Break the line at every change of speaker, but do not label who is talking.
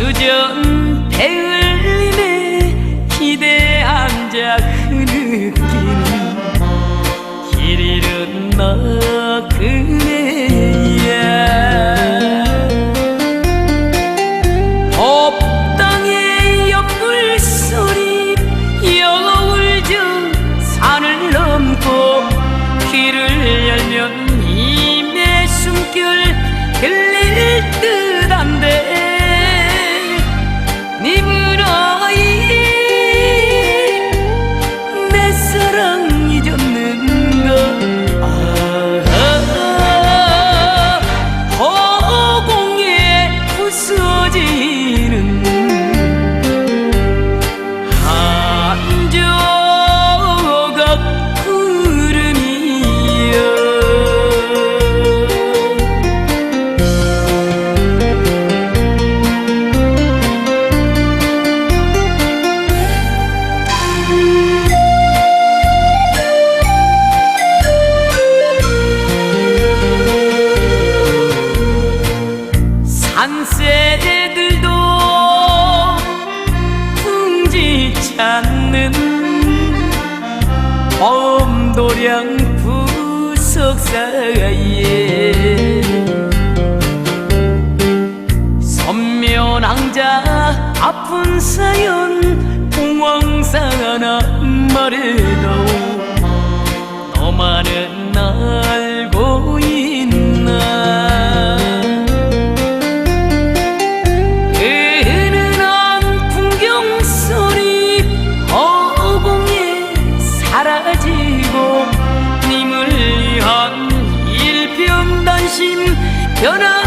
수전 배흘림에 기대한 자 흐느끼는 길 잃은 너 그래 부 둥지 찾는 범도량 부석 사이에 선면왕자 아픈 사연 공황상 하나 말해도 너만은 사라